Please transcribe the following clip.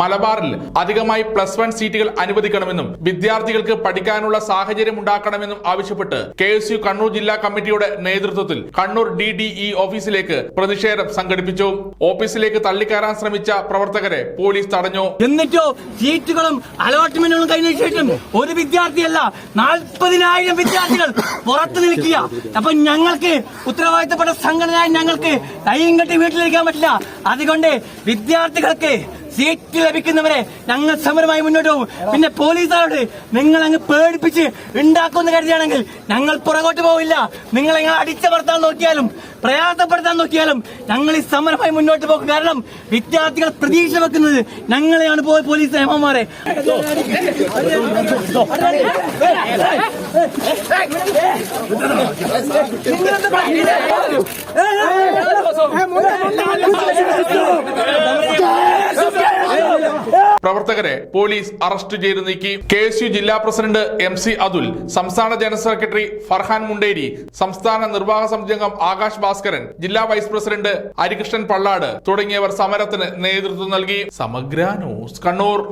മലബാറിൽ അധികമായി plus one സീറ്റുകൾ അനുവദിക്കണമെന്നും വിദ്യാർത്ഥികൾക്ക് പഠിക്കാനുള്ള സാഹചര്യം ഉണ്ടാക്കണമെന്നും ആവശ്യപ്പെട്ട് കെ എസ് യു കണ്ണൂർ ജില്ലാ കമ്മിറ്റിയുടെ നേതൃത്വത്തിൽ കണ്ണൂർ ഡി ഡി ഇ ഓഫീസിലേക്ക് പ്രതിഷേധം സംഘടിപ്പിച്ചു. ഓഫീസിലേക്ക് തള്ളിക്കയറാൻ ശ്രമിച്ച പ്രവർത്തകരെ പോലീസ് തടഞ്ഞു. എന്നിട്ടോ സീറ്റുകളും അലോട്ട്മെന്റുകളും കഴിഞ്ഞ ശേഷം ഒരു വിദ്യാർത്ഥിയല്ല നാൽപ്പതിനായിരം വിദ്യാർത്ഥികൾ പുറത്തു നിൽക്കുക. അപ്പൊ ഞങ്ങൾക്ക് ഉത്തരവാദിത്തപ്പെട്ട സംഘടനയായി ഞങ്ങൾക്ക് കൈയും കെട്ടി വീട്ടിലിരിക്കാൻ പറ്റില്ല. അതുകൊണ്ട് വിദ്യാർത്ഥികൾക്ക് സീറ്റ് ലഭിക്കുന്നവരെ ഞങ്ങൾ സമരമായി മുന്നോട്ട് പോകും പിന്നെ പോലീസുകാരോട് നിങ്ങൾ അങ്ങ് പേടിപ്പിച്ച് ഉണ്ടാക്കുമെന്ന് കരുതിയാണെങ്കിൽ ഞങ്ങൾ പുറകോട്ട് പോവില്ല നിങ്ങൾ ഞങ്ങൾ അടിച്ചമർത്താൻ നോക്കിയാലും പ്രയാസപ്പെടുത്താൻ നോക്കിയാലും ഞങ്ങൾ ഈ സമരമായി മുന്നോട്ട് പോകും കാരണം വിദ്യാർത്ഥികൾ പ്രതീക്ഷ വെക്കുന്നത് ഞങ്ങളെയാണ് പോയ പോലീസ് നിയമന്മാരെ പ്രവർത്തകരെ പോലീസ് അറസ്റ്റ് ചെയ്ത് നീക്കി. കെ എസ് യു ജില്ലാ പ്രസിഡന്റ് എം സി അതുൽ സംസ്ഥാന ജനറൽ സെക്രട്ടറി ഫർഹാൻ മുണ്ടേരി സംസ്ഥാന നിർവാഹക സമിതി അംഗം ആകാശ് ഭാസ്കരൻ ജില്ലാ വൈസ് പ്രസിഡന്റ് ഹരികൃഷ്ണൻ പള്ളാട് തുടങ്ങിയവർ സമരത്തിന് നേതൃത്വം നൽകി. സമഗ്ര ന്യൂസ് കണ്ണൂർ.